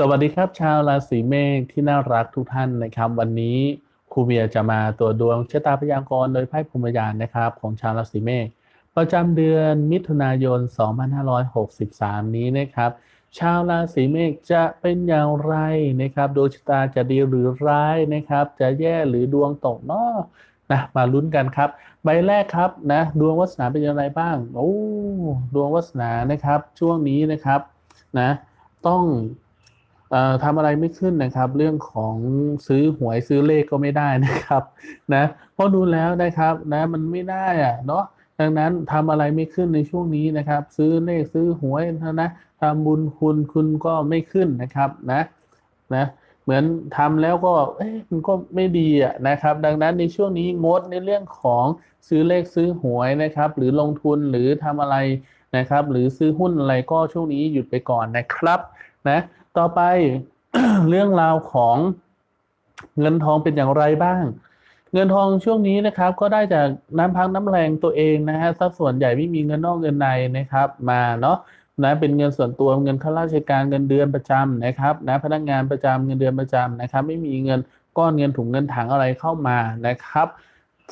สวัสดีครับชาวราศีเมษที่น่ารักทุกท่านนะครับ วันนี้ครูเบียจะมาตัวจดวงชะตาพยากรณ์โดยไพ่พรหมยานนะครับของชาวราศีเมษประจำเดือนมิถุนายน 2563 นี้นะครับ ชาวราศีเมษจะเป็นอย่างไรนะครับดวงชะตาจะดีหรือร้ายนะครับ จะแย่หรือดวงตกเนาะนะมาลุ้นกันครับ ใบแรกครับนะดวงวาสนาเป็นอย่างไรบ้างโอ้ดวงวาสนานะครับช่วงนี้นะครับนะต้อง ทำอะไรไม่ขึ้นนะครับ เรื่องของซื้อหวยซื้อเลขก็ไม่ได้นะครับนะเพราะดูแล้วนะครับนะมันไม่ได้อะเนาะดังนั้นทำอะไรไม่ขึ้นในช่วงนี้นะครับ ซื้อเลขซื้อหวยนะทำบุญคุณคุณก็ไม่ขึ้นนะครับนะนะเหมือนทำแล้วก็เอ๊ะมันก็ไม่ดีอะนะครับ ดังนั้นในช่วงนี้งดในเรื่องของซื้อเลขซื้อหวยนะครับ หรือลงทุนหรือทำอะไรนะครับ หรือซื้อหุ้นอะไรก็ช่วงนี้หยุดไปก่อนนะครับนะ ต่อไปเรื่องราวของเงินทองเป็นอย่างไรบ้าง เงินทองช่วงนี้นะครับ ก็ได้จากน้ำพักน้ำแรงตัวเองนะฮะสัดส่วนใหญ่ไม่มีเงินนอกเงินในนะครับ มาเนาะนะเป็นเงินส่วนตัวเงินข้าราชการเงินเดือนประจำนะครับนะพนักงานประจำเงินเดือนประจำนะครับ ไม่มีเงินก้อนเงินถุงเงินถังอะไรเข้ามานะครับ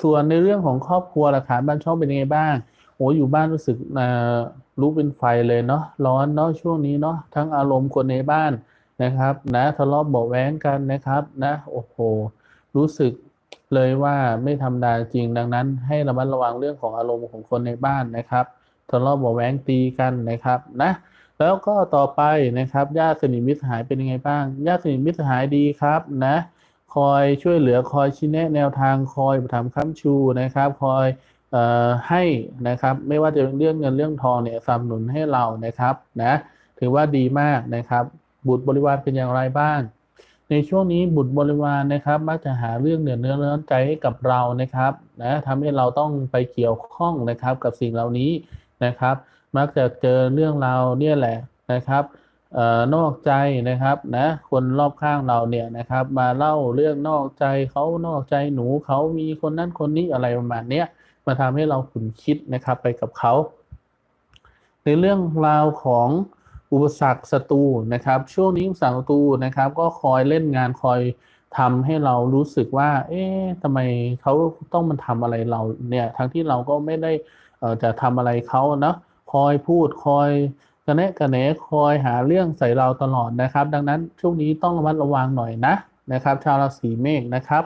ส่วนในเรื่องของครอบครัวหลักฐานบ้านช่องเป็นยังไงบ้าง โอ้อยู่บ้านรู้สึกอ่าลุกเป็นไฟเลยเนาะร้อนเนาะช่วงนี้เนาะทั้งอารมณ์คนในบ้านนะครับ นะทะเลาะเบาแว้งกันนะครับ นะโอ้โหรู้สึกเลยว่าไม่ธรรมดาจริงดังนั้น ให้ระมัดระวังเรื่องของอารมณ์ของคนในบ้านนะครับทะเลาะเบาแว้งตีกันนะครับนะแล้วก็ต่อไปนะครับญาติสนิทมิตรหายเป็นยังไงบ้างญาติสนิทมิตรหายดีครับนะ คอยช่วยเหลือคอยชี้แนะแนวทางคอยอุปถัมค้ำชูนะครับ คอย ให้นะครับไม่ว่าจะเป็นเรื่องเงินเรื่องทองเนี่ยสนับสนุนให้เรานะครับนะถือว่าดีมากนะครับ บุตรบริวารเป็นอย่างไรบ้าง ในช่วงนี้บุตรบริวารนะครับมักจะหาเรื่องเหนือเนื้อร้อใจให้กับเรานะครับนะทำให้เราต้องไปเกี่ยวข้องนะครับกับสิ่งเหล่านี้นะครับ มักจะเจอเรื่องราวเนี่ยแหละนะครับ นอกใจนะครับนะคนรอบข้างเราเนี่ยนะครับ มาเล่าเรื่องนอกใจเขานอกใจหนูเขามีคนนั้นคนนี้อะไรประมาณเนี้ยมาทำให้เราขุนคิดนะครับไปกับเขาในเรื่องราวของอุปสรรคศัตรูนะครับ ช่วงนี้อุปสรรคศัตรูนะครับ ก็คอยเล่นงานคอยทำให้เรารู้สึกว่า เอ๊ะทำไมเขาต้องมาทำอะไรเราเนี่ยทั้งที่เราก็ไม่ได้อ่อจะทำอะไรเขาเนาะคอยพูดคอย กระแนะกระแหนคอยหาเรื่องใส่เราตลอดนะครับ ดังนั้นช่วงนี้ต้องระมัดระวังหน่อยนะนะครับ ชาวราศีเมษนะครับ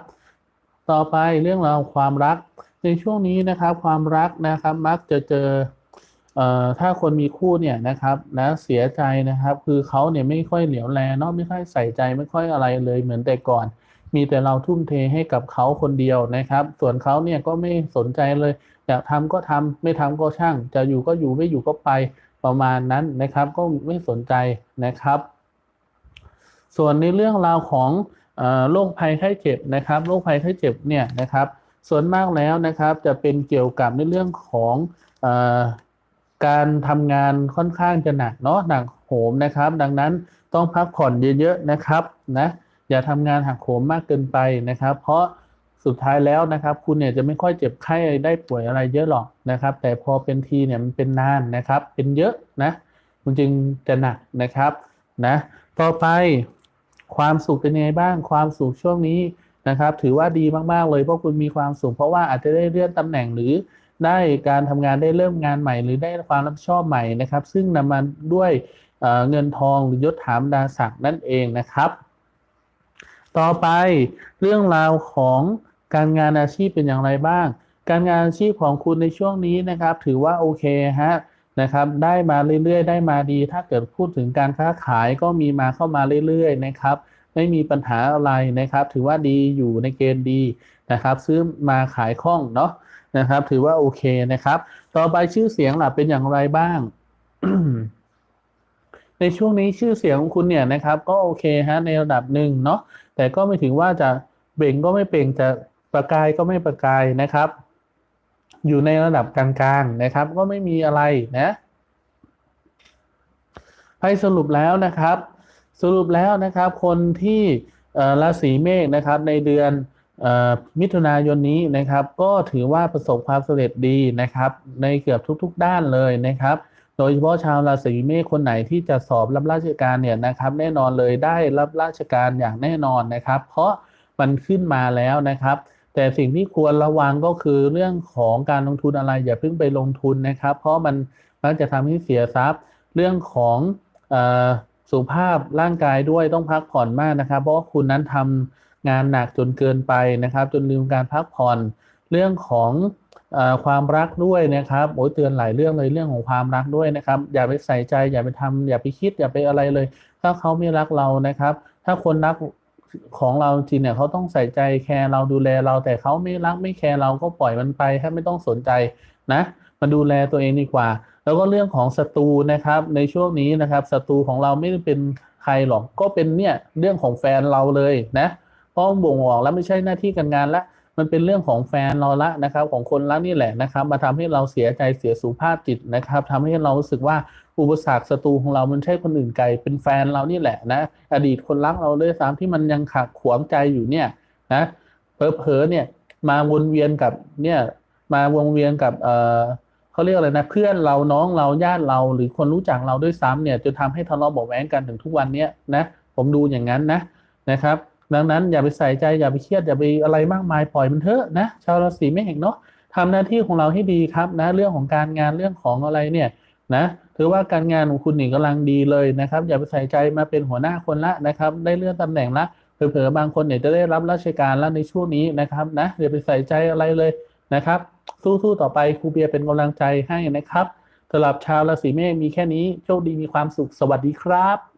ต่อไปเรื่องราวความรักในช่วงนี้นะครับความรักนะครับมักจะเจอเอ่อถ้าคนมีคู่เนี่ยนะครับนะเสียใจนะครับ คือเขาเนี่ยไม่ค่อยเหลียวแลเนาะไม่ค่อยใส่ใจไม่ค่อยอะไรเลยเหมือนแต่ก่อน มีแต่เราทุ่มเทให้กับเขาคนเดียวนะครับ ส่วนเขาเนี่ยก็ไม่สนใจเลยอยากทำก็ทำไม่ทำก็ช่าง จะอยู่ก็อยู่ไม่อยู่ก็ไป ประมาณนั้นนะครับ ก็ไม่สนใจนะครับ ส่วนในเรื่องราวของโรคภัยไข้เจ็บนะครับโรคภัยไข้เจ็บเนี่ยนะครับ ส่วนมากแล้วนะครับจะเป็นเกี่ยวกับในเรื่องของอการทำงานค่อนข้างจะหนักเนาะหนักโหมนะครับ ดังนั้นต้องพักผ่อนเยอะๆนะครับนะอย่าทำงานหักโหมมากเกินไปนะครับ เพราะ สุดท้ายแล้วนะครับ คุณเนี่ยจะไม่ค่อยเจ็บไข้ได้ป่วยอะไรเยอะหรอกนะครับ แต่พอเป็นทีเนี่ยมันเป็นนานนะครับ เป็นเยอะนะมันจึงจะหนักนะครับนะต่อไปความสุขเป็นยังไงบ้างความสุขช่วงนี้นะครับ ถือว่าดีมากๆเลยเพราะคุณมีความสุขเพราะว่าอาจจะได้เลื่อนตำแหน่งหรือได้การทำงานได้เริ่มงานใหม่ หรือได้ความรับผิดชอบใหม่นะครับ ซึ่งนำมาด้วยเเงินทองหรือยศถามดาศักดิ์นั่นเองนะครับ ต่อไปเรื่องราวของ การงานอาชีพเป็นอย่างไรบ้าง การงานอาชีพของคุณในช่วงนี้นะครับ ถือว่าโอเคฮะนะครับ ได้มาเรื่อยๆ ได้มาดี ถ้าเกิดพูดถึงการค้าขายก็มีมาเข้ามาเรื่อยๆ นะครับ ไม่มีปัญหาอะไรนะครับ ถือว่าดีอยู่ในเกณฑ์ดีนะครับ ซื้อมาขายคล่องเนาะนะครับ ถือว่าโอเคนะครับ ต่อไปชื่อเสียงล่ะเป็นอย่างไรบ้างในช่วงนี้ชื่อเสียงของคุณเนี่ยนะครับ ก็โอเคฮะในระดับหนึ่งเนาะแต่ก็ไม่ถึงว่าจะเบ่งก็ไม่เป่งจะ ประกายก็ไม่ประกายนะครับ อยู่ในระดับกลางๆนะครับ ก็ไม่มีอะไรนะให้สรุปแล้วนะครับ สรุปแล้วนะครับ คนที่ราศีเมษนะครับ ในเดือนอมิถุนายนนี้นะครับ ก็ถือว่าประสบความสำเร็จดีนะครับ ในเกือบทุก ๆ ด้านเลยนะครับ โดยเฉพาะชาวราศีเมษคนไหนที่จะสอบรับราชการเนี่ยนะครับ แน่นอนเลยได้รับราชการอย่างแน่นอนนะครับ เพราะมันขึ้นมาแล้วนะครับ แต่สิ่งที่ควรระวังก็คือเรื่องของการลงทุนอะไรอย่าเพิ่งไปลงทุนนะครับ เพราะมันมักจะทำให้เสียทรัพย์ เรื่องของอสุขภาพร่างกายด้วยต้องพักผ่อนมากนะครับ เพราะว่าคุณนั้นทำงานหนักจนเกินไปนะครับ จนลืมการพักผ่อน เรื่องของอความรักด้วยนะครับโอ้ยเตือนหลายเรื่องเลยเรื่องของความรักด้วยนะครับ อย่าไปใส่ใจอย่าไปทำอย่าไปคิดอย่าไปอะไรเลย ถ้าเขาไม่รักเรานะครับ ถ้าคนรัก ของเราจริงเนี่ยเขาต้องใส่ใจแคร์เราดูแลเราแต่เขาไม่รักไม่แคร์เราก็ปล่อยมันไปแค่ไม่ต้องสนใจนะมาดูแลตัวเองดีกว่า แล้วก็เรื่องของศัตรูนะครับ ในช่วงนี้นะครับศัตรูของเราไม่ได้เป็นใครหรอกก็เป็นเนี่ยเรื่องของแฟนเราเลยนะเพราะบ่งบอกแล้วไม่ใช่หน้าที่การงานละ มันเป็นเรื่องของแฟนเราละนะครับ ของคนละนี่แหละนะครับ มาทำให้เราเสียใจเสียสุขภาพจิตนะครับทำให้เรารู้สึกว่าอุปสรรคศัตรูของเรา มันใช่คนอื่นไกลเป็นแฟนเรานี่แหละนะอดีตคนรักเราด้วยซ้ำที่มันยังขัดขวางใจอยู่เนี่ยนะเผลอๆเนี่ยมาวนเวียนกับเนี่ยมาวนเวียนกับเออเขาเรียกอะไรนะเพื่อนเราน้องเราญาติเรา หรือคนรู้จักเราด้วยซ้ำเนี่ยจนทำให้ทะเลาะเบาะแว้งกันถึงทุกวันเนี้ยนะผมดูอย่างนั้นนะนะครับ ดังนั้นอย่าไปใส่ใจอย่าไปเครียดอย่าไปอะไรมากมายปล่อยมันเถอะนะชาวราศีเมษเนาะทำหน้าที่ของเราให้ดีครับนะเรื่องของการงานเรื่องของอะไรเนี่ยนะถือว่าการงานของคุณนี่กำลังดีเลยนะครับ อย่าไปใส่ใจมาเป็นหัวหน้าคนละนะครับ ได้เลื่อนตำแหน่งละเผลอๆบางคนเนี่ยจะได้รับราชการแล้วในช่วงนี้นะครับนะอย่าไปใส่ใจอะไรเลยนะครับ สู้ๆต่อไปครูเบียร์เป็นกำลังใจให้นะครับสำหรับชาวราศีเมษมีแค่นี้โชคดีมีความสุขสวัสดีครับ